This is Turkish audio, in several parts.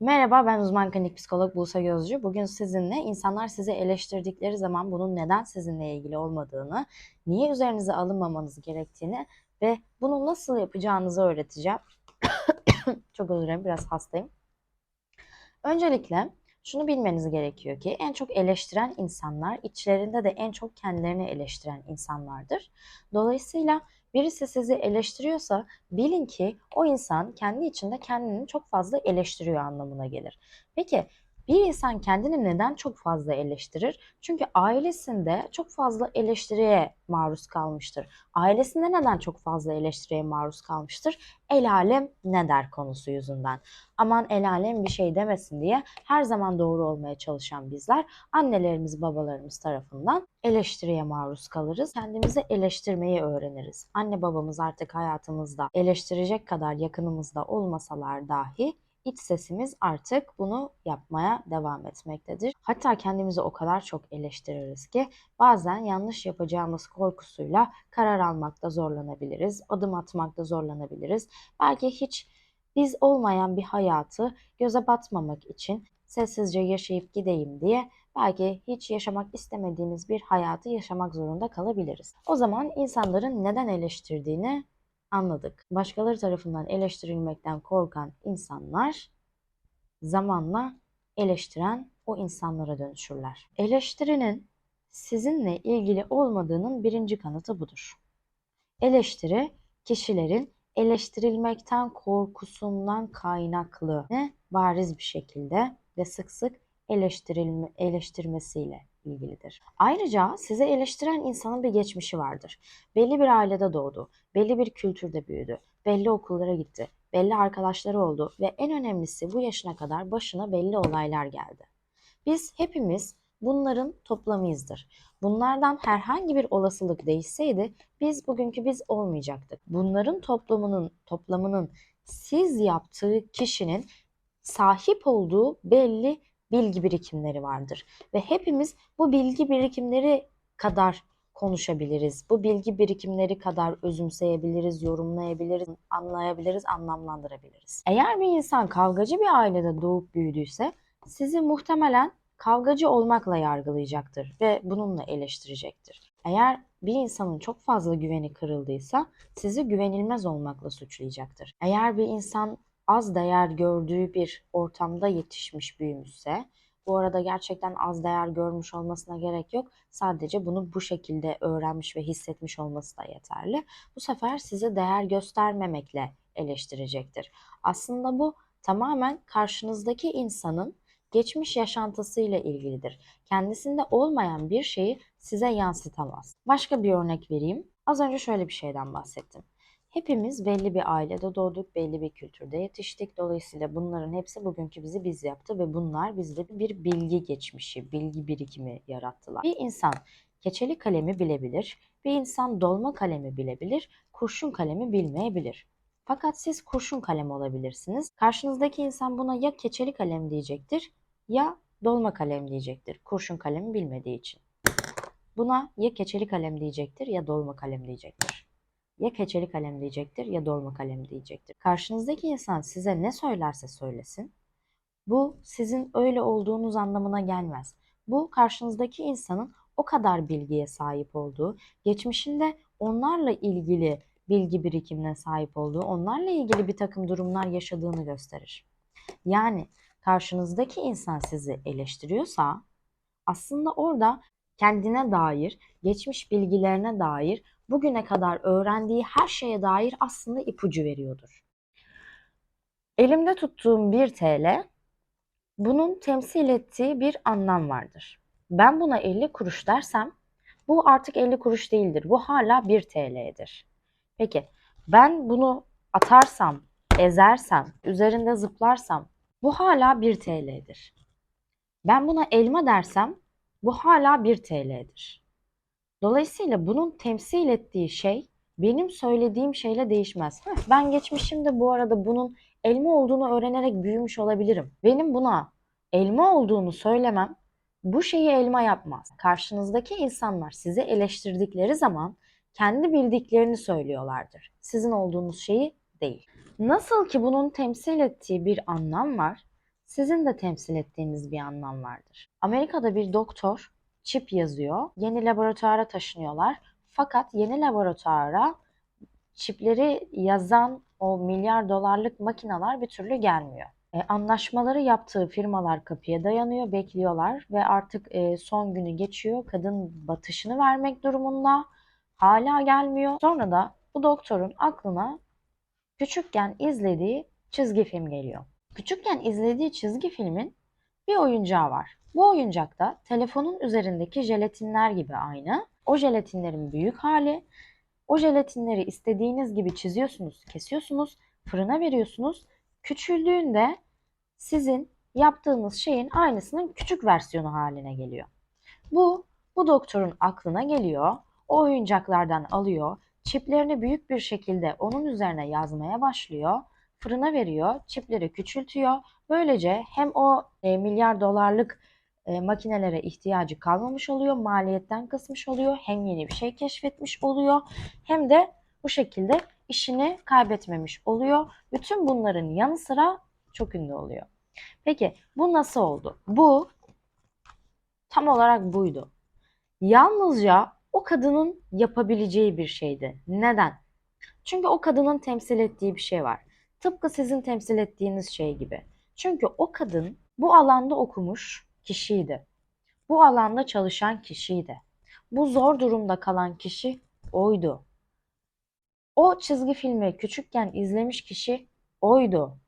Merhaba, ben uzman klinik psikolog Buse Gözcü. Bugün sizinle insanlar sizi eleştirdikleri zaman bunun neden sizinle ilgili olmadığını, niye üzerinize alınmamanız gerektiğini ve bunu nasıl yapacağınızı öğreteceğim. Çok özür dilerim, biraz hastayım. Öncelikle şunu bilmeniz gerekiyor ki en çok eleştiren insanlar içlerinde de en çok kendilerini eleştiren insanlardır. Dolayısıyla birisi sizi eleştiriyorsa bilin ki o insan kendi içinde kendini çok fazla eleştiriyor anlamına gelir. Peki bir insan kendini neden çok fazla eleştirir? Çünkü ailesinde çok fazla eleştiriye maruz kalmıştır. Ailesinde neden çok fazla eleştiriye maruz kalmıştır? El alem ne der konusu yüzünden. Aman el alem bir şey demesin diye her zaman doğru olmaya çalışan bizler annelerimiz babalarımız tarafından eleştiriye maruz kalırız. Kendimizi eleştirmeyi öğreniriz. Anne babamız artık hayatımızda eleştirecek kadar yakınımızda olmasalar dahi iç sesimiz artık bunu yapmaya devam etmektedir. Hatta kendimizi o kadar çok eleştiririz ki bazen yanlış yapacağımız korkusuyla karar almakta zorlanabiliriz, adım atmakta zorlanabiliriz. Belki hiç biz olmayan bir hayatı göze batmamak için sessizce yaşayıp gideyim diye belki hiç yaşamak istemediğimiz bir hayatı yaşamak zorunda kalabiliriz. O zaman insanların neden eleştirdiğini anladık. Başkaları tarafından eleştirilmekten korkan insanlar zamanla eleştiren o insanlara dönüşürler. Eleştirinin sizinle ilgili olmadığının birinci kanıtı budur. Eleştiri kişilerin eleştirilmekten korkusundan kaynaklı ne bariz bir şekilde ve sık sık eleştirilme, eleştirmesiyle ilgilidir. Ayrıca size eleştiren insanın bir geçmişi vardır. Belli bir ailede doğdu, belli bir kültürde büyüdü, belli okullara gitti, belli arkadaşları oldu ve en önemlisi bu yaşına kadar başına belli olaylar geldi. Biz hepimiz bunların toplamıyızdır. Bunlardan herhangi bir olasılık değişseydi biz bugünkü biz olmayacaktık. Bunların toplamının toplamının siz yaptığı kişinin sahip olduğu belli bilgi birikimleri vardır ve hepimiz bu bilgi birikimleri kadar konuşabiliriz. Bu bilgi birikimleri kadar özümseyebiliriz, yorumlayabiliriz, anlayabiliriz, anlamlandırabiliriz. Eğer bir insan kavgacı bir ailede doğup büyüdüyse sizi muhtemelen kavgacı olmakla yargılayacaktır ve bununla eleştirecektir. Eğer bir insanın çok fazla güveni kırıldıysa sizi güvenilmez olmakla suçlayacaktır. Eğer bir insan az değer gördüğü bir ortamda yetişmiş büyümüşse bu arada gerçekten az değer görmüş olmasına gerek yok. Sadece bunu bu şekilde öğrenmiş ve hissetmiş olması da yeterli. Bu sefer size değer göstermemekle eleştirecektir. Aslında bu tamamen karşınızdaki insanın geçmiş yaşantısıyla ilgilidir. Kendisinde olmayan bir şeyi size yansıtamaz. Başka bir örnek vereyim. Az önce şöyle bir şeyden bahsettim. Hepimiz belli bir ailede doğduk, belli bir kültürde yetiştik. Dolayısıyla bunların hepsi bugünkü bizi biz yaptı ve bunlar bizde bir bilgi geçmişi, bilgi birikimi yarattılar. Bir insan keçeli kalemi bilebilir, bir insan dolma kalemi bilebilir, kurşun kalemi bilmeyebilir. Fakat siz kurşun kalem olabilirsiniz. Karşınızdaki insan buna ya keçeli kalem diyecektir ya dolma kalem diyecektir. Kurşun kalemi bilmediği için. Buna ya keçeli kalem diyecektir ya dolma kalem diyecektir. Ya keçeli kalem diyecektir ya dolma kalem diyecektir. Karşınızdaki insan size ne söylerse söylesin, bu sizin öyle olduğunuz anlamına gelmez. Bu karşınızdaki insanın o kadar bilgiye sahip olduğu, geçmişinde onlarla ilgili bilgi birikimine sahip olduğu, onlarla ilgili bir takım durumlar yaşadığını gösterir. Yani karşınızdaki insan sizi eleştiriyorsa aslında orada kendine dair, geçmiş bilgilerine dair, bugüne kadar öğrendiği her şeye dair aslında ipucu veriyordur. Elimde tuttuğum 1 TL bunun temsil ettiği bir anlam vardır. Ben buna 50 kuruş dersem bu artık 50 kuruş değildir. Bu hala 1 TL'dir. Peki ben bunu atarsam, ezersem, üzerinde zıplarsam bu hala 1 TL'dir. Ben buna elma dersem bu hala 1 TL'dir. Dolayısıyla bunun temsil ettiği şey benim söylediğim şeyle değişmez. Heh, ben geçmişimde bu arada bunun elma olduğunu öğrenerek büyümüş olabilirim. Benim buna elma olduğunu söylemem bu şeyi elma yapmaz. Karşınızdaki insanlar sizi eleştirdikleri zaman kendi bildiklerini söylüyorlardır. Sizin olduğunuz şeyi değil. Nasıl ki bunun temsil ettiği bir anlam var, sizin de temsil ettiğiniz bir anlam vardır. Amerika'da bir doktor çip yazıyor. Yeni laboratuvara taşınıyorlar. Fakat yeni laboratuvara çipleri yazan o milyar dolarlık makineler bir türlü gelmiyor. E, anlaşmaları yaptığı firmalar kapıya dayanıyor, bekliyorlar ve artık e, son günü geçiyor. Kadın batışını vermek durumunda. Hala gelmiyor. Sonra da bu doktorun aklına küçükken izlediği çizgi film geliyor. Küçükken izlediği çizgi filmin bir oyuncağı var. Bu oyuncakta telefonun üzerindeki jelatinler gibi aynı. O jelatinlerin büyük hali. O jelatinleri istediğiniz gibi çiziyorsunuz, kesiyorsunuz, fırına veriyorsunuz. Küçüldüğünde sizin yaptığınız şeyin aynısının küçük versiyonu haline geliyor. Bu bu doktorun aklına geliyor. O oyuncaklardan alıyor, çiplerini büyük bir şekilde onun üzerine yazmaya başlıyor. Fırına veriyor, çipleri küçültüyor. Böylece hem o e, milyar dolarlık e, makinelere ihtiyacı kalmamış oluyor, maliyetten kısmış oluyor, hem yeni bir şey keşfetmiş oluyor, hem de bu şekilde işini kaybetmemiş oluyor. Bütün bunların yanı sıra çok ünlü oluyor. Peki bu nasıl oldu? Bu tam olarak buydu. Yalnızca o kadının yapabileceği bir şeydi. Neden? Çünkü o kadının temsil ettiği bir şey var. Tıpkı sizin temsil ettiğiniz şey gibi. Çünkü o kadın bu alanda okumuş kişiydi. Bu alanda çalışan kişiydi. Bu zor durumda kalan kişi oydu. O çizgi filmi küçükken izlemiş kişi oydu.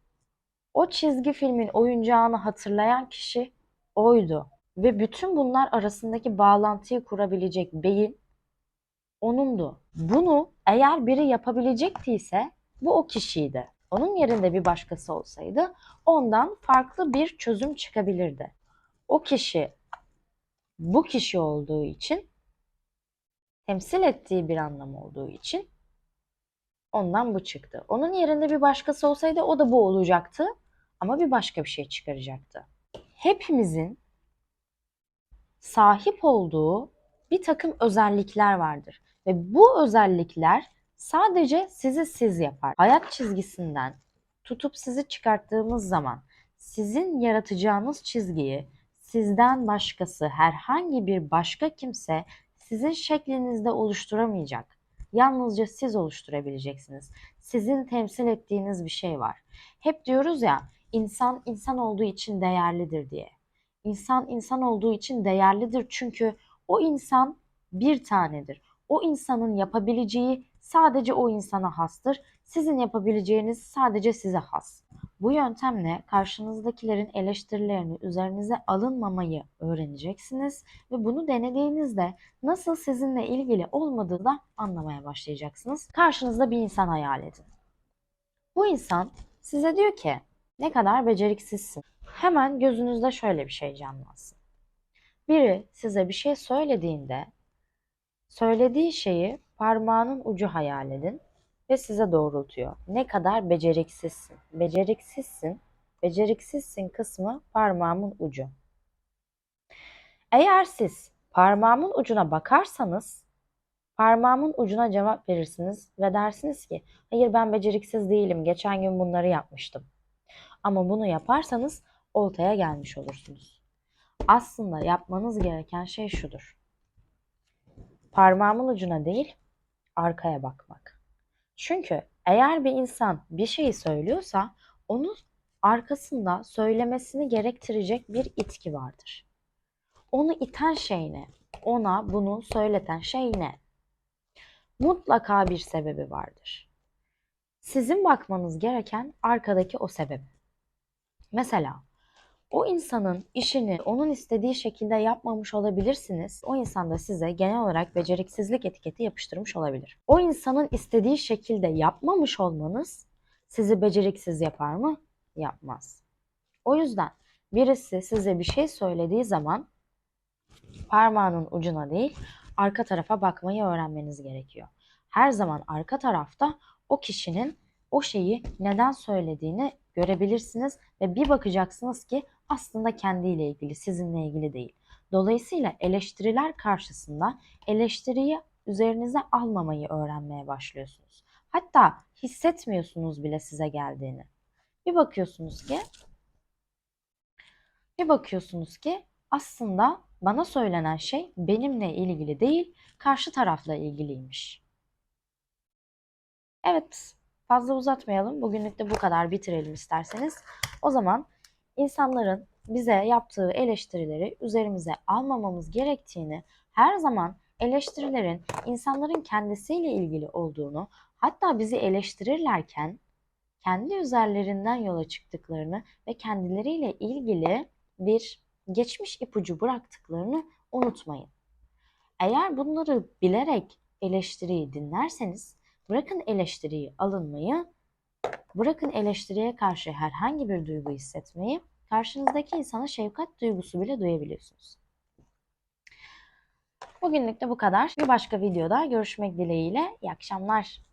O çizgi filmin oyuncağını hatırlayan kişi oydu. Ve bütün bunlar arasındaki bağlantıyı kurabilecek beyin onundu. Bunu eğer biri yapabilecektiyse bu o kişiydi. Onun yerinde bir başkası olsaydı ondan farklı bir çözüm çıkabilirdi. O kişi bu kişi olduğu için temsil ettiği bir anlam olduğu için ondan bu çıktı. Onun yerinde bir başkası olsaydı o da bu olacaktı ama bir başka bir şey çıkaracaktı. Hepimizin sahip olduğu bir takım özellikler vardır ve bu özellikler sadece sizi siz yapar. Hayat çizgisinden tutup sizi çıkarttığımız zaman sizin yaratacağınız çizgiyi sizden başkası herhangi bir başka kimse sizin şeklinizde oluşturamayacak. Yalnızca siz oluşturabileceksiniz. Sizin temsil ettiğiniz bir şey var. Hep diyoruz ya insan insan olduğu için değerlidir diye. İnsan insan olduğu için değerlidir çünkü o insan bir tanedir. O insanın yapabileceği sadece o insana hastır. Sizin yapabileceğiniz sadece size has. Bu yöntemle karşınızdakilerin eleştirilerini üzerinize alınmamayı öğreneceksiniz ve bunu denediğinizde nasıl sizinle ilgili olmadığını da anlamaya başlayacaksınız. Karşınızda bir insan hayal edin. Bu insan size diyor ki ne kadar beceriksizsin. Hemen gözünüzde şöyle bir şey canlansın. Biri size bir şey söylediğinde söylediği şeyi parmağının ucu hayal edin ve size doğrultuyor. Ne kadar beceriksizsin. Beceriksizsin. Beceriksizsin kısmı parmağımın ucu. Eğer siz parmağımın ucuna bakarsanız parmağımın ucuna cevap verirsiniz ve dersiniz ki hayır ben beceriksiz değilim. Geçen gün bunları yapmıştım. Ama bunu yaparsanız oltaya gelmiş olursunuz. Aslında yapmanız gereken şey şudur. Parmağımın ucuna değil, arkaya bakmak. Çünkü eğer bir insan bir şeyi söylüyorsa onun arkasında söylemesini gerektirecek bir itki vardır. Onu iten şey ne? Ona bunu söyleten şey ne? Mutlaka bir sebebi vardır. Sizin bakmanız gereken arkadaki o sebep. Mesela o insanın işini onun istediği şekilde yapmamış olabilirsiniz. O insan da size genel olarak beceriksizlik etiketi yapıştırmış olabilir. O insanın istediği şekilde yapmamış olmanız sizi beceriksiz yapar mı? Yapmaz. O yüzden birisi size bir şey söylediği zaman parmağının ucuna değil arka tarafa bakmayı öğrenmeniz gerekiyor. Her zaman arka tarafta o kişinin o şeyi neden söylediğini görebilirsiniz ve bir bakacaksınız ki aslında kendiyle ilgili, sizinle ilgili değil. Dolayısıyla eleştiriler karşısında eleştiriyi üzerinize almamayı öğrenmeye başlıyorsunuz. Hatta hissetmiyorsunuz bile size geldiğini. Bir bakıyorsunuz ki Bir bakıyorsunuz ki aslında bana söylenen şey benimle ilgili değil, karşı tarafla ilgiliymiş. Evet, fazla uzatmayalım. Bugünlük de bu kadar bitirelim isterseniz. O zaman insanların bize yaptığı eleştirileri üzerimize almamamız gerektiğini, her zaman eleştirilerin insanların kendisiyle ilgili olduğunu, hatta bizi eleştirirlerken kendi üzerlerinden yola çıktıklarını ve kendileriyle ilgili bir geçmiş ipucu bıraktıklarını unutmayın. Eğer bunları bilerek eleştiriyi dinlerseniz bırakın eleştiriyi alınmayı, bırakın eleştiriye karşı herhangi bir duygu hissetmeyi, karşınızdaki insana şefkat duygusu bile duyabiliyorsunuz. Bugünlük de bu kadar. Bir başka videoda görüşmek dileğiyle. İyi akşamlar.